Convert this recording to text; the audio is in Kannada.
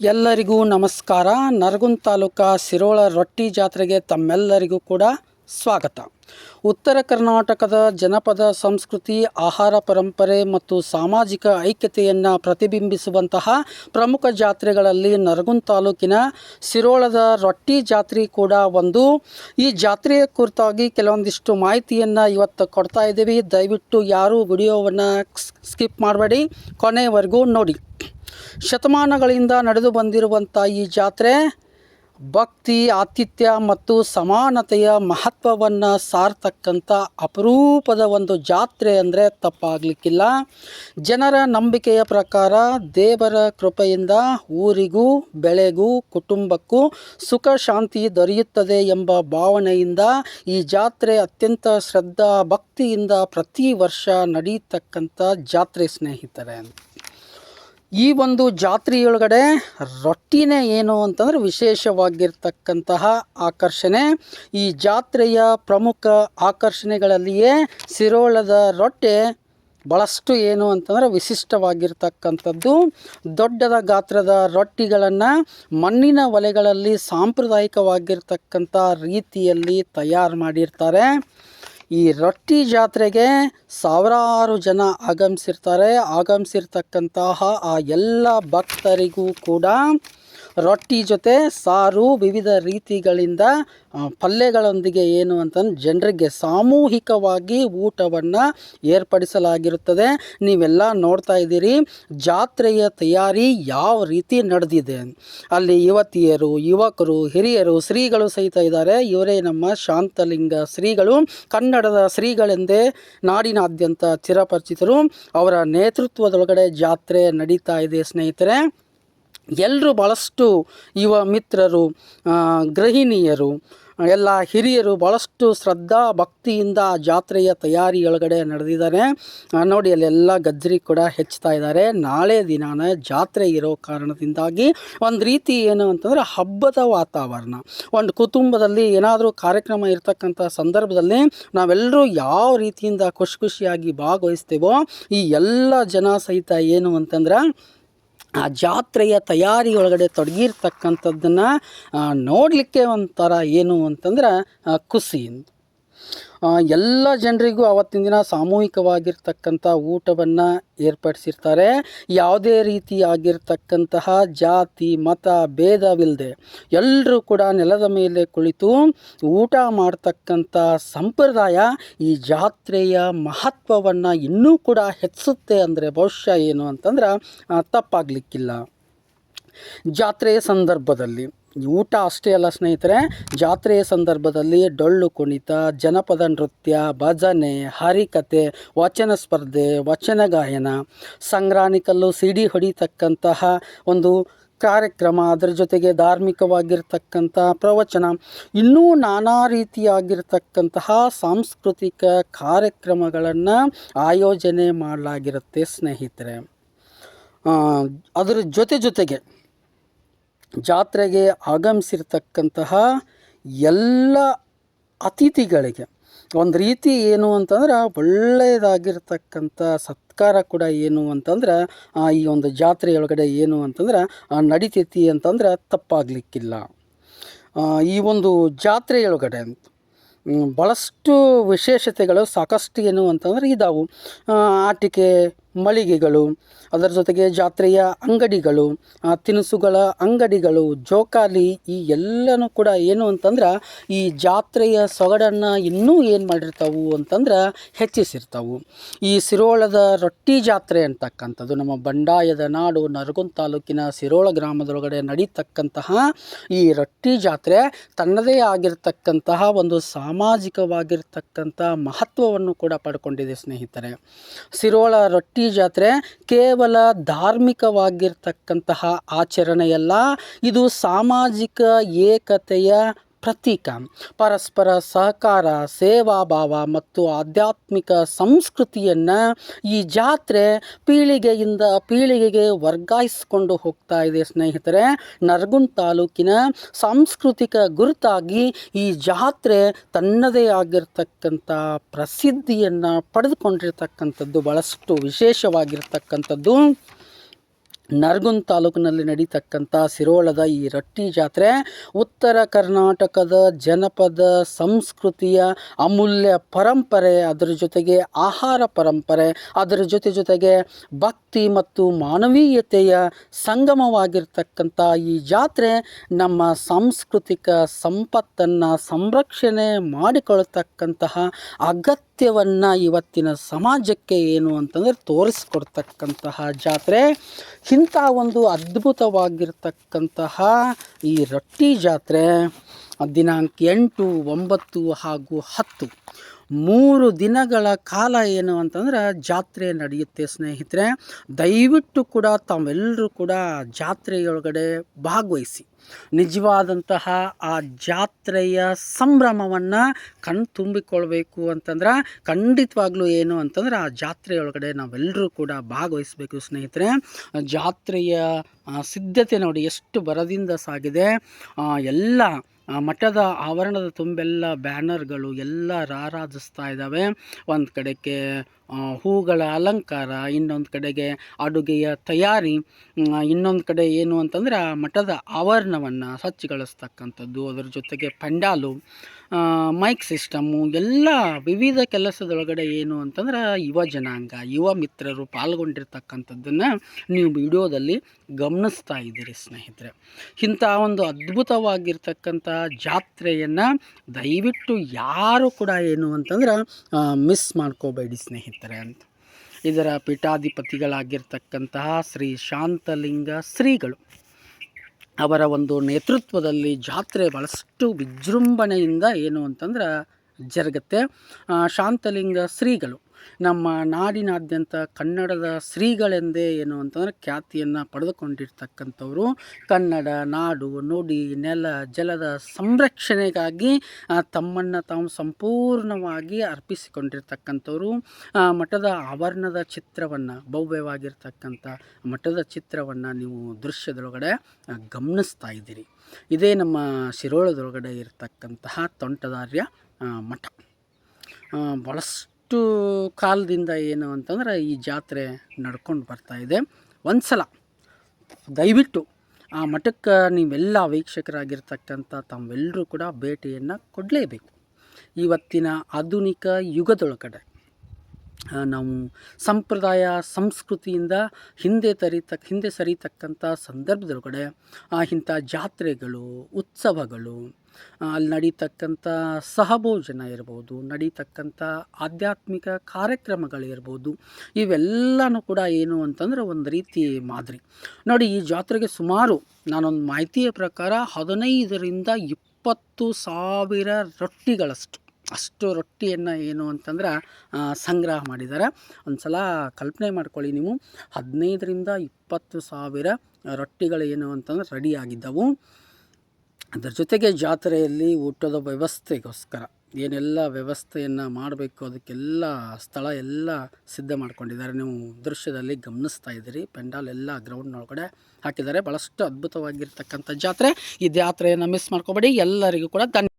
ಎಲ್ಲರಿಗೂ ನಮಸ್ಕಾರ. ನರಗುಂದ ತಾಲೂಕಾ ಸಿರೋಳ ರೊಟ್ಟಿ ಜಾತ್ರೆಗೆ ತಮ್ಮೆಲ್ಲರಿಗೂ ಕೂಡ ಸ್ವಾಗತ. ಉತ್ತರ ಕರ್ನಾಟಕದ ಜನಪದ ಸಂಸ್ಕೃತಿ, ಆಹಾರ ಪರಂಪರೆ ಮತ್ತು ಸಾಮಾಜಿಕ ಐಕ್ಯತೆಯನ್ನು ಪ್ರತಿಬಿಂಬಿಸುವಂತಹ ಪ್ರಮುಖ ಜಾತ್ರೆಗಳಲ್ಲಿ ನರಗುಂದ ತಾಲೂಕಿನ ಸಿರೋಳದ ರೊಟ್ಟಿ ಜಾತ್ರೆ ಕೂಡ ಒಂದು. ಈ ಜಾತ್ರೆಯ ಕುರಿತಾಗಿ ಕೆಲವೊಂದಿಷ್ಟು ಮಾಹಿತಿಯನ್ನು ಇವತ್ತು ಕೊಡ್ತಾ ಇದ್ದೀವಿ. ದಯವಿಟ್ಟು ಯಾರೂ ವಿಡಿಯೋವನ್ನು ಸ್ಕಿಪ್ ಮಾಡಬೇಡಿ. ಕೊನೆಯವರೆಗೂ ನೋಡಿ. ಶತಮಾನಗಳಿಂದ ನಡೆದು ಬಂದಿರುವಂಥ ಈ ಜಾತ್ರೆ, ಭಕ್ತಿ, ಆತಿಥ್ಯ ಮತ್ತು ಸಮಾನತೆಯ ಮಹತ್ವವನ್ನು ಸಾರ್ತಕ್ಕಂಥ ಅಪರೂಪದ ಒಂದು ಜಾತ್ರೆ ಅಂದರೆ ತಪ್ಪಾಗಲಿಕ್ಕಿಲ್ಲ. ಜನರ ನಂಬಿಕೆಯ ಪ್ರಕಾರ ದೇವರ ಕೃಪೆಯಿಂದ ಊರಿಗೂ, ಬೆಳೆಗೂ, ಕುಟುಂಬಕ್ಕೂ ಸುಖ ಶಾಂತಿ ದೊರೆಯುತ್ತದೆ ಎಂಬ ಭಾವನೆಯಿಂದ ಈ ಜಾತ್ರೆ ಅತ್ಯಂತ ಶ್ರದ್ಧಾ ಭಕ್ತಿಯಿಂದ ಪ್ರತಿ ವರ್ಷ ನಡೀತಕ್ಕಂಥ ಜಾತ್ರೆ ಸ್ನೇಹಿತರೆ. ಈ ಒಂದು ಜಾತ್ರೆಯೊಳಗಡೆ ರೊಟ್ಟಿನೇ ಏನು ಅಂತಂದ್ರೆ ವಿಶೇಷವಾಗಿರ್ತಕ್ಕಂತಹ ಆಕರ್ಷಣೆ. ಈ ಜಾತ್ರೆಯ ಪ್ರಮುಖ ಆಕರ್ಷಣೆಗಳಲ್ಲಿಯೇ ಸಿರೋಳದ ರೊಟ್ಟೆ ಭಾಳಷ್ಟು ಏನು ಅಂತಂದರೆ ವಿಶಿಷ್ಟವಾಗಿರ್ತಕ್ಕಂಥದ್ದು. ದೊಡ್ಡದ ಗಾತ್ರದ ರೊಟ್ಟಿಗಳನ್ನು ಮಣ್ಣಿನ ಒಲೆಗಳಲ್ಲಿ ಸಾಂಪ್ರದಾಯಿಕವಾಗಿರ್ತಕ್ಕಂಥ ರೀತಿಯಲ್ಲಿ ತಯಾರು ಮಾಡಿರ್ತಾರೆ. ಈ ರೊಟ್ಟಿ ಜಾತ್ರೆಗೆ ಸಾವಿರಾರು ಜನ ಆಗಮಿಸಿರ್ತಾರೆ. ಆಗಮಿಸಿರ್ತಕ್ಕಂತಹ ಆ ಎಲ್ಲ ಭಕ್ತರಿಗೂ ಕೂಡ ರೊಟ್ಟಿ ಜೊತೆ ಸಾರು ವಿವಿಧ ರೀತಿಗಳಿಂದ ಪಲ್ಯಗಳೊಂದಿಗೆ ಏನು ಅಂತಂದು ಜನರಿಗೆ ಸಾಮೂಹಿಕವಾಗಿ ಊಟವನ್ನು ಏರ್ಪಡಿಸಲಾಗಿರುತ್ತದೆ. ನೀವೆಲ್ಲ ನೋಡ್ತಾ ಇದ್ದೀರಿ, ಜಾತ್ರೆಯ ತಯಾರಿ ಯಾವ ರೀತಿ ನಡೆದಿದೆ. ಅಲ್ಲಿ ಯುವತಿಯರು, ಯುವಕರು, ಹಿರಿಯರು ಶ್ರೀಗಳು ಸಹಿತ ಇದ್ದಾರೆ. ಇವರೇ ನಮ್ಮ ಶಾಂತಲಿಂಗ ಶ್ರೀಗಳು ಕನ್ನಡದ ಶ್ರೀಗಳೆಂದೇ ನಾಡಿನಾದ್ಯಂತ ಚಿರಪರಿಚಿತರು. ಅವರ ನೇತೃತ್ವದೊಳಗಡೆ ಜಾತ್ರೆ ನಡೀತಾ ಇದೆ ಸ್ನೇಹಿತರೆ. ಎಲ್ಲರೂ ಭಾಳಷ್ಟು ಯುವ ಮಿತ್ರರು ಗೃಹಿಣಿಯರು, ಎಲ್ಲ ಹಿರಿಯರು ಭಾಳಷ್ಟು ಶ್ರದ್ಧಾ ಭಕ್ತಿಯಿಂದ ಜಾತ್ರೆಯ ಜಾತ್ರೆಯ ತಯಾರಿಯೊಳಗಡೆ ನಡೆದಿದ್ದಾರೆ. ನೋಡಿ, ಅಲ್ಲೆಲ್ಲ ಗಜ್ಜರಿ ಕೂಡ ಹೆಚ್ಚುತ್ತಾ ಇದ್ದಾರೆ. ನಾಳೆ ದಿನಾನ ಜಾತ್ರೆ ಇರೋ ಕಾರಣದಿಂದಾಗಿ ಒಂದು ರೀತಿ ಏನು ಅಂತಂದರೆ ಹಬ್ಬದ ವಾತಾವರಣ. ಒಂದು ಕುಟುಂಬದಲ್ಲಿ ಏನಾದರೂ ಕಾರ್ಯಕ್ರಮ ಇರತಕ್ಕಂಥ ಸಂದರ್ಭದಲ್ಲಿ ನಾವೆಲ್ಲರೂ ಯಾವ ರೀತಿಯಿಂದ ಖುಷಿ ಖುಷಿಯಾಗಿ ಭಾಗವಹಿಸ್ತೇವೋ ಈ ಎಲ್ಲ ಜನ ಸಹಿತ ಏನು ಅಂತಂದ್ರೆ ಆ ಜಾತ್ರೆಯ ತಯಾರಿ ಒಳಗಡೆ ತೊಡಗಿರ್ತಕ್ಕಂಥದ್ದನ್ನು ನೋಡಲಿಕ್ಕೆ ಒಂಥರ ಏನು ಅಂತಂದ್ರೆ ಖುಷಿ ಎಲ್ಲ ಜನರಿಗೂ ಆವತ್ತಿನ ದಿನ ಸಾಮೂಹಿಕವಾಗಿರ್ತಕ್ಕಂಥ ಊಟವನ್ನು ಏರ್ಪಡಿಸಿರ್ತಾರೆ. ಯಾವುದೇ ರೀತಿಯಾಗಿರ್ತಕ್ಕಂತಹ ಜಾತಿ, ಮತ, ಭೇದವಿಲ್ಲದೆ ಎಲ್ಲರೂ ಕೂಡ ನೆಲದ ಮೇಲೆ ಕುಳಿತು ಊಟ ಮಾಡ್ತಕ್ಕಂಥ ಸಂಪ್ರದಾಯ ಈ ಜಾತ್ರೆಯ ಮಹತ್ವವನ್ನು ಇನ್ನೂ ಕೂಡ ಹೆಚ್ಚಿಸುತ್ತೆ ಅಂದರೆ ಬಹುಶಃ ಏನು ಅಂತಂದ್ರೆ ತಪ್ಪಾಗಲಿಕ್ಕಿಲ್ಲ. ಜಾತ್ರೆಯ ಸಂದರ್ಭದಲ್ಲಿ ಊಟ ಅಷ್ಟೇ ಅಲ್ಲ ಸ್ನೇಹಿತರೆ ಜಾತ್ರೆಯ ಸಂದರ್ಭದಲ್ಲಿ ಡೊಳ್ಳು ಕುಣಿತ, ಜನಪದ ನೃತ್ಯ, ಭಜನೆ, ಹರಿಕತೆ, ವಚನ ಸ್ಪರ್ಧೆ, ವಚನ ಗಾಯನ ಸಂಗ್ರಾಣಿಕಲ್ಲು ಸಿಡಿ ಹೊಡಿತಕ್ಕಂತಹ ಒಂದು ಕಾರ್ಯಕ್ರಮ, ಅದರ ಜೊತೆಗೆ ಧಾರ್ಮಿಕವಾಗಿರ್ತಕ್ಕಂಥ ಪ್ರವಚನ, ಇನ್ನೂ ನಾನಾ ರೀತಿಯಾಗಿರ್ತಕ್ಕಂತಹ ಸಾಂಸ್ಕೃತಿಕ ಕಾರ್ಯಕ್ರಮಗಳನ್ನು ಆಯೋಜನೆ ಮಾಡಲಾಗಿರುತ್ತೆ ಸ್ನೇಹಿತರೆ. ಅದರ ಜೊತೆ ಜೊತೆಗೆ ಜಾತ್ರೆಗೆ ಆಗಮಿಸಿರ್ತಕ್ಕಂತಹ ಎಲ್ಲ ಅತಿಥಿಗಳಿಗೆ ಒಂದು ರೀತಿ ಏನು ಅಂತಂದ್ರೆ ಒಳ್ಳೆಯದಾಗಿರ್ತಕ್ಕಂಥ ಸತ್ಕಾರ ಕೂಡ ಏನು ಅಂತಂದ್ರೆ ಈ ಒಂದು ಜಾತ್ರೆಯೊಳಗಡೆ ಏನು ಅಂತಂದ್ರೆ ನಡಿತೈತಿ ಅಂತಂದ್ರೆ ತಪ್ಪಾಗಲಿಕ್ಕಿಲ್ಲ. ಈ ಒಂದು ಜಾತ್ರೆಯೊಳಗಡೆ ಭಾಳಷ್ಟು ವಿಶೇಷತೆಗಳು ಸಾಕಷ್ಟು ಏನು ಅಂತಂದ್ರೆ ಇದಾವು. ಆಟಿಕೆ ಮಳಿಗೆಗಳು, ಅದರ ಜೊತೆಗೆ ಜಾತ್ರೆಯ ಅಂಗಡಿಗಳು ತಿನಿಸುಗಳ ಅಂಗಡಿಗಳು, ಜೋಕಾಲಿ ಈ ಎಲ್ಲನೂ ಕೂಡ ಏನು ಅಂತಂದ್ರೆ ಈ ಜಾತ್ರೆಯ ಸೊಗಡನ್ನು ಇನ್ನೂ ಏನು ಮಾಡಿರ್ತಾವು ಅಂತಂದ್ರೆ ಹೆಚ್ಚಿಸಿರ್ತಾವು. ಈ ಸಿರೋಳದ ರೊಟ್ಟಿ ಜಾತ್ರೆ ಅಂತಕ್ಕಂಥದ್ದು, ನಮ್ಮ ಬಂಡಾಯದ ನಾಡು ನರಗುಂದ ತಾಲೂಕಿನ ಸಿರೋಳ ಗ್ರಾಮದೊಳಗಡೆ ನಡೀತಕ್ಕಂತಹ ಈ ರೊಟ್ಟಿ ಜಾತ್ರೆ ತನ್ನದೇ ಆಗಿರ್ತಕ್ಕಂತಹ ಒಂದು ಸಾಮಾಜಿಕವಾಗಿರ್ತಕ್ಕಂಥ ಮಹತ್ವವನ್ನು ಕೂಡ ಪಡ್ಕೊಂಡಿದೆ ಸ್ನೇಹಿತರೆ. ಸಿರೋಳ ರೊಟ್ಟಿ ಜಾತ್ರೆ ಕೇವಲ ಧಾರ್ಮಿಕವಾಗಿರ್ತಕ್ಕಂತಹ ಆಚರಣೆಯಲ್ಲ ಇದು ಸಾಮಾಜಿಕ ಏಕತೆಯ ಪ್ರತೀಕ. ಪರಸ್ಪರ ಸಹಕಾರ, ಸೇವಾಭಾವ ಮತ್ತು ಆಧ್ಯಾತ್ಮಿಕ ಸಂಸ್ಕೃತಿಯನ್ನು ಈ ಜಾತ್ರೆ ಪೀಳಿಗೆಯಿಂದ, ಪೀಳಿಗೆಗೆ ವರ್ಗಾಯಿಸಿಕೊಂಡು ಹೋಗ್ತಾ ಇದೆ ಸ್ನೇಹಿತರೆ. ನರಗುಂದ ತಾಲೂಕಿನ ಸಾಂಸ್ಕೃತಿಕ ಗುರುತಾಗಿ ಈ ಜಾತ್ರೆ ತನ್ನದೇ ಆಗಿರ್ತಕ್ಕಂಥ ಪ್ರಸಿದ್ಧಿಯನ್ನು ಪಡೆದುಕೊಂಡಿರ್ತಕ್ಕಂಥದ್ದು ಭಾಳಷ್ಟು ವಿಶೇಷವಾಗಿರ್ತಕ್ಕಂಥದ್ದು. ನರಗುಂದ ತಾಲೂಕಿನಲ್ಲಿ ನಡೀತಕ್ಕಂಥ ಸಿರೋಳದ ಈ ರಟ್ಟಿ ಜಾತ್ರೆ ಉತ್ತರ ಕರ್ನಾಟಕದ ಜನಪದ ಸಂಸ್ಕೃತಿಯ ಅಮೂಲ್ಯ ಪರಂಪರೆ, ಅದರ ಜೊತೆಗೆ ಆಹಾರ ಪರಂಪರೆ, ಅದರ ಜೊತೆ ಜೊತೆಗೆ ಭಕ್ತಿ ಮತ್ತು ಮಾನವೀಯತೆಯ ಸಂಗಮವಾಗಿರ್ತಕ್ಕಂಥ ಈ ಜಾತ್ರೆ ನಮ್ಮ ಸಾಂಸ್ಕೃತಿಕ ಸಂಪತ್ತನ್ನು ಸಂರಕ್ಷಣೆ ಮಾಡಿಕೊಳ್ತಕ್ಕಂತಹ ಅಗತ್ಯವನ್ನು ಇವತ್ತಿನ ಸಮಾಜಕ್ಕೆ ಏನು ಅಂತಂದರೆ ತೋರಿಸ್ಕೊಡ್ತಕ್ಕಂತಹ ಜಾತ್ರೆ, ಇಂಥ ಒಂದು ಅದ್ಭುತವಾಗಿರ್ತಕ್ಕಂತಹ ಈ ರೊಟ್ಟಿ ಜಾತ್ರೆ, ದಿನಾಂಕ ಎಂಟು, ಒಂಬತ್ತು ಹಾಗೂ ಹತ್ತು. ಮೂರು ದಿನಗಳ ಕಾಲ ಏನು ಅಂತಂದ್ರೆ ಜಾತ್ರೆ ನಡೆಯುತ್ತೆ ಸ್ನೇಹಿತರೆ. ದಯವಿಟ್ಟು ಕೂಡ ತಾವೆಲ್ಲರೂ ಕೂಡ ಜಾತ್ರೆಯೊಳಗಡೆ ಭಾಗವಹಿಸಿ. ನಿಜವಾದಂತಹ ಆ ಜಾತ್ರೆಯ ಸಂಭ್ರಮವನ್ನು ಕಣ್ ತುಂಬಿಕೊಳ್ಬೇಕು ಅಂತಂದ್ರೆ ಖಂಡಿತವಾಗ್ಲೂ ಏನು ಅಂತಂದ್ರೆ ಆ ಜಾತ್ರೆಯೊಳಗಡೆ ನಾವೆಲ್ಲರೂ ಕೂಡ ಭಾಗವಹಿಸಬೇಕು ಸ್ನೇಹಿತರೆ. ಜಾತ್ರೆಯ ಸಿದ್ಧತೆ ನೋಡಿ ಎಷ್ಟು ಬರದಿಂದ ಸಾಗಿದೆ. ಎಲ್ಲ ಮಠದ ಆವರಣದ ತುಂಬೆಲ್ಲ ಬ್ಯಾನರ್ಗಳು ಎಲ್ಲ ರಾರಾಜಿಸ್ತಾ ಇದ್ದಾವೆ. ಒಂದು ಕಡೆಗೆ ಹೂಗಳ ಅಲಂಕಾರ, ಇನ್ನೊಂದು ಕಡೆಗೆ ಅಡುಗೆಯ ತಯಾರಿ ಇನ್ನೊಂದು ಕಡೆ ಏನು ಅಂತಂದ್ರೆ ಆ ಮಠದ ಆವರಣವನ್ನು ಸ್ವಚ್ಛಗೊಳಿಸ್ತಕ್ಕಂಥದ್ದು. ಅದರ ಜೊತೆಗೆ ಪಂಡಾಲು ಮೈಕ್ ಸಿಸ್ಟಮ್ಮು ಎಲ್ಲ ವಿವಿಧ ಕೆಲಸದೊಳಗಡೆ ಏನು ಅಂತಂದ್ರೆ ಯುವ ಜನಾಂಗ, ಯುವ ಮಿತ್ರರು ಪಾಲ್ಗೊಂಡಿರ್ತಕ್ಕಂಥದ್ದನ್ನು ನೀವು ವಿಡಿಯೋದಲ್ಲಿ ಗಮನಿಸ್ತಾ ಇದ್ದೀರಿ ಸ್ನೇಹಿತರೆ. ಇಂಥ ಒಂದು ಅದ್ಭುತವಾಗಿರ್ತಕ್ಕಂಥ ಜಾತ್ರೆಯನ್ನು ದಯವಿಟ್ಟು ಯಾರು ಕೂಡ ಏನು ಅಂತಂದ್ರೆ ಮಿಸ್ ಮಾಡ್ಕೋಬೇಡಿ ಸ್ನೇಹಿತರೆ ಅಂತ. ಇದರ ಪೀಠಾಧಿಪತಿಗಳಾಗಿರ್ತಕ್ಕಂತಹ ಶ್ರೀ ಶಾಂತಲಿಂಗ ಶ್ರೀಗಳು. ಅವರ ಒಂದು ನೇತೃತ್ವದಲ್ಲಿ ಜಾತ್ರೆ ಭಾಳಷ್ಟು ವಿಜೃಂಭಣೆಯಿಂದ ಏನು ಅಂತಂದ್ರೆ ಜರುಗುತ್ತೆ. ಶಾಂತಲಿಂಗ ಶ್ರೀಗಳು ನಮ್ಮ ನಾಡಿನಾದ್ಯಂತ ಕನ್ನಡದ ಶ್ರೀಗಳೆಂದೇ ಏನು ಅಂತಂದರೆ ಖ್ಯಾತಿಯನ್ನು ಪಡೆದುಕೊಂಡಿರ್ತಕ್ಕಂಥವ್ರು. ಕನ್ನಡ ನಾಡು ನುಡಿ ನೆಲ ಜಲದ ಸಂರಕ್ಷಣೆಗಾಗಿ ತಮ್ಮನ್ನು ತಾವು ಸಂಪೂರ್ಣವಾಗಿ ಅರ್ಪಿಸಿಕೊಂಡಿರ್ತಕ್ಕಂಥವ್ರು. ಮಠದ ಆವರಣದ ಚಿತ್ರವನ್ನು ಭವ್ಯವಾಗಿರ್ತಕ್ಕಂಥ ಮಠದ ಚಿತ್ರವನ್ನು ನೀವು ದೃಶ್ಯದೊಳಗಡೆ ಗಮನಿಸ್ತಾ ಇದ್ದೀರಿ. ಇದೇ ನಮ್ಮ ಶಿರೋಳದೊಳಗಡೆ ಇರತಕ್ಕಂತಹ ತೋಂಟದಾರ್ಯ ಮಠ. ಆ, ಭಾಳಷ್ಟು ಕಾಲದಿಂದ ಏನು ಅಂತಂದ್ರೆ ಈ ಜಾತ್ರೆ ನಡ್ಕೊಂಡು ಬರ್ತಾ ಇದೆ. ಒಂದು ಸಲ ದಯವಿಟ್ಟು ಆ ಮಠಕ್ಕೆ ನೀವೆಲ್ಲ ವೀಕ್ಷಕರಾಗಿರ್ತಕ್ಕಂಥ ತಮ್ಮೆಲ್ಲರೂ ಕೂಡ ಭೇಟಿಯನ್ನು ಕೊಡಲೇಬೇಕು. ಇವತ್ತಿನ ಆಧುನಿಕ ಯುಗದೊಳಗಡೆ ನಾವು ಸಂಪ್ರದಾಯ ಸಂಸ್ಕೃತಿಯಿಂದ ಹಿಂದೆ ತರಿತಕ್ಕ ಹಿಂದೆ ಸರಿತಕ್ಕಂಥ ಸಂದರ್ಭದೊಳಗಡೆ ಇಂಥ ಜಾತ್ರೆಗಳು, ಉತ್ಸವಗಳು ಅಲ್ಲಿ ನಡೀತಕ್ಕಂಥ ಸಹಭೋಜನ ಇರ್ಬೋದು, ನಡೀತಕ್ಕಂಥ ಆಧ್ಯಾತ್ಮಿಕ ಕಾರ್ಯಕ್ರಮಗಳಿರ್ಬೋದು ಇವೆಲ್ಲನೂ ಕೂಡ ಏನು ಅಂತಂದ್ರೆ ಒಂದು ರೀತಿ ಮಾದರಿ. ನೋಡಿ, ಈ ಜಾತ್ರೆಗೆ ಸುಮಾರು ನಾನೊಂದು ಮಾಹಿತಿಯ ಪ್ರಕಾರ ಹದಿನೈದರಿಂದ ಇಪ್ಪತ್ತು ಸಾವಿರ ರೊಟ್ಟಿಗಳಷ್ಟು, ಅಷ್ಟು ರೊಟ್ಟಿಯನ್ನು ಏನು ಅಂತಂದ್ರೆ ಸಂಗ್ರಹ ಮಾಡಿದ್ದಾರೆ. ಒಂದು ಸಲ ಕಲ್ಪನೆ ಮಾಡ್ಕೊಳ್ಳಿ ನೀವು. ಹದಿನೈದರಿಂದ ಇಪ್ಪತ್ತು ಸಾವಿರ ರೊಟ್ಟಿಗಳು ಏನು ಅಂತಂದ್ರೆ ರೆಡಿ ಆಗಿದ್ದವು. ಅದರ ಜೊತೆಗೆ ಜಾತ್ರೆಯಲ್ಲಿ ಊಟದ ವ್ಯವಸ್ಥೆಗೋಸ್ಕರ, ಏನೆಲ್ಲ ವ್ಯವಸ್ಥೆಯನ್ನು ಮಾಡಬೇಕು, ಅದಕ್ಕೆಲ್ಲ ಸ್ಥಳ ಎಲ್ಲ ಸಿದ್ಧ ಮಾಡ್ಕೊಂಡಿದ್ದಾರೆ. ನೀವು ದೃಶ್ಯದಲ್ಲಿ ಗಮನಿಸ್ತಾ ಇದ್ದೀರಿ. ಪೆಂಡಾಲ್ ಎಲ್ಲ ಗ್ರೌಂಡ್ನೊಳಗಡೆ ಹಾಕಿದ್ದಾರೆ. ಭಾಳಷ್ಟು ಅದ್ಭುತವಾಗಿರ್ತಕ್ಕಂಥ ಜಾತ್ರೆ. ಈ ಜಾತ್ರೆಯನ್ನು ಮಿಸ್ ಮಾಡ್ಕೋಬೇಡಿ. ಎಲ್ಲರಿಗೂ ಕೂಡ ಧನ್ಯ